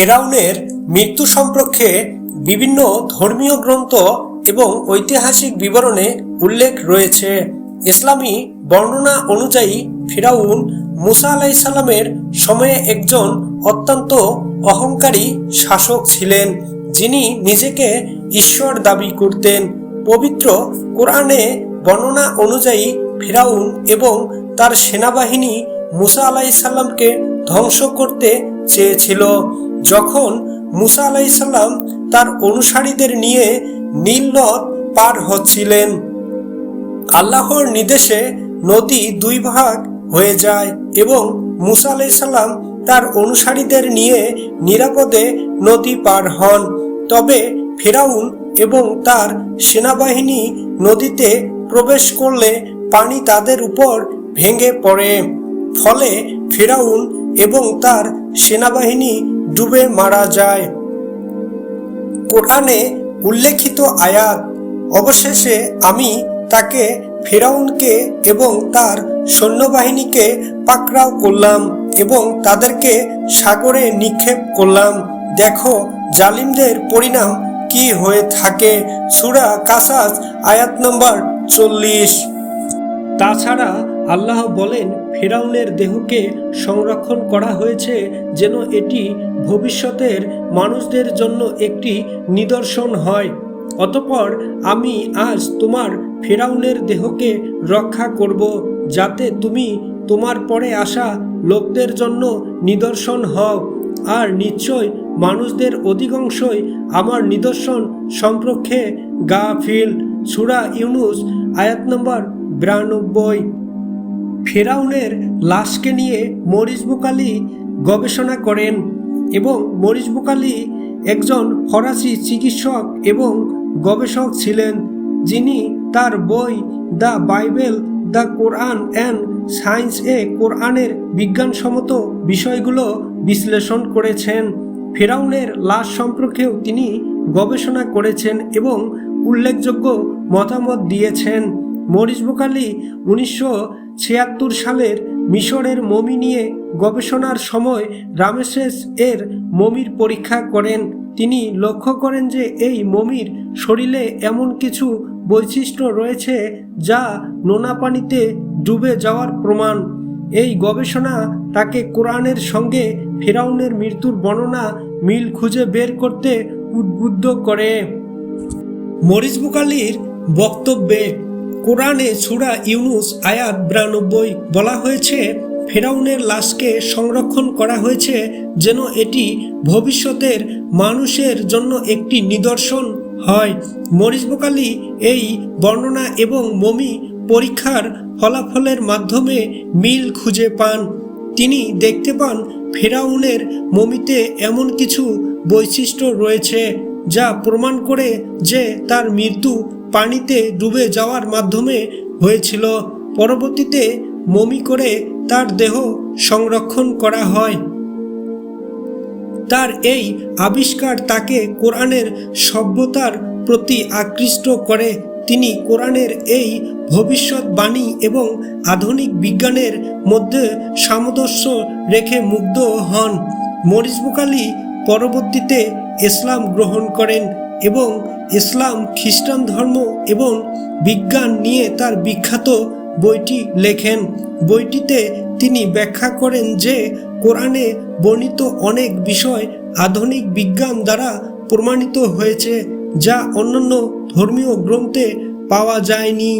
ফেরাউনের মৃত্যু সম্পর্কে বিভিন্ন ধর্মীয় গ্রন্থ এবং ঐতিহাসিক বিবরণে উল্লেখ রয়েছে। ইসলামী বর্ণনা অনুযায়ী ফেরাউন মুসা আলাইসাল্লামের সময়ে একজন অত্যন্ত অহংকারী শাসক ছিলেন, যিনি নিজেকে ঈশ্বর দাবি করতেন। পবিত্র কোরআনে বর্ণনা অনুযায়ী ফেরাউন এবং তার সেনাবাহিনী মুসা আলাইসাল্লামকে ধ্বংস করতে চেয়েছিল। যখন মুসা আলাইসাল্লাম তার অনুসারীদের নিয়ে নীল নদ পার হচ্ছিলেন, আল্লাহর নির্দেশে নদী দুই ভাগ হয়ে যায় এবং মুসা আলাইসাল্লাম তার অনুসারীদের নিয়ে নিরাপদে নদী পার হন। তবে ফেরাউন এবং তার সেনাবাহিনী নদীতে প্রবেশ করলে পানি তাদের উপর ভেঙে পড়ে। ফলে ফেরাউন এবং তার সেনাবাহিনী ডুবে মারা যায়। কোরআনে উল্লেখিত আয়াত, অবশেষে আমি তাকে ফেরাউনকে এবং তার সৈন্যবাহিনীকে পাকড়াও করলাম এবং তাদেরকে সাগরে নিক্ষেপ করলাম। দেখো, জালিমদের পরিণাম কি হয়ে থাকে? সুরা কাসাস, আয়াত নম্বর চল্লিশ। তাছাড়া আল্লাহ বলেন ফেরাউনের দেহকে সংরক্ষণ করা হয়েছে যেন এটি ভবিষ্যতের মানুষদের জন্য একটি নিদর্শন হয়। অতপর আমি আজ তোমার ফেরাউনের দেহকে রক্ষা করব, যাতে তুমি তোমার পরে আসা লোকদের জন্য নিদর্শন হও। আর নিশ্চয় মানুষদের অধিকাংশই আমার নিদর্শন সম্পর্কে গাফিল। সুরা ইউনুস, আয়াত নম্বর বিরানব্বই। ফেরাউনের লাশকে নিয়ে মরিস বুকালি গবেষণা করেন এবং মরিস বুকালি একজন ফরাসি চিকিৎসক এবং গবেষক ছিলেন, যিনি তার বই the Bible, the Quran and science এ কোরআনের বিজ্ঞানসম্মত বিষয়গুলো বিশ্লেষণ করেছেন। ফেরাউনের লাশ সম্পর্কেও তিনি গবেষণা করেছেন এবং উল্লেখযোগ্য মতামত দিয়েছেন। মরিস বুকালি উনিশশো ছিয়াত্তর সালের মিশরের মমি নিয়ে গবেষণার সময় রামেসেস এর মমির পরীক্ষা করেন। তিনি লক্ষ্য করেন যে এই মমির শরীরে এমন কিছু বৈশিষ্ট্য রয়েছে যা নোনা পানিতে ডুবে যাওয়ার প্রমাণ। এই গবেষণা তাকে কোরআনের সঙ্গে ফেরাউনের মৃত্যুর বর্ণনা, মিল খুঁজে বের করতে উদ্বুদ্ধ করে। মরিস বুকালির বক্তব্যে কোরআনে সুরা ইউনুস আয়াত বিরানব্বই বলা হয়েছে, ফেরাউনের লাশকে সংরক্ষণ করা হয়েছে যেন এটি ভবিষ্যতের মানুষের জন্য একটি নিদর্শন হয়। মরিস বোকালি এই বর্ণনা এবং মমি পরীক্ষার ফলাফলের মাধ্যমে মিল খুঁজে পান। তিনি দেখতে পান, ফেরাউনের মমিতে এমন কিছু বৈশিষ্ট্য রয়েছে যা প্রমাণ করে যে তার মৃত্যু পানিতে ডুবে যাওয়ার মাধ্যমে হয়েছিল। পরবর্তীতে মমি করে তার দেহ সংরক্ষণ করা হয়। তার এই আবিষ্কার তাকে কোরআনের সভ্যতার প্রতি আকৃষ্ট করে। তিনি কোরআনের এই ভবিষ্যৎবাণী এবং আধুনিক বিজ্ঞানের মধ্যে সামঞ্জস্য রেখে মুগ্ধ হন। মরিস বুকালি পরবর্তীতে ইসলাম গ্রহণ করেন। এবং ইসলাম, খ্রিস্টান ধর্ম এবং বিজ্ঞান নিয়ে তার বিখ্যাত বইটি লেখেন। বইটিতে তিনি ব্যাখ্যা করেন যে কোরআনে বর্ণিত অনেক বিষয় আধুনিক বিজ্ঞান দ্বারা প্রমাণিত হয়েছে, যা অন্যান্য ধর্মীয় গ্রন্থে পাওয়া যায়নি।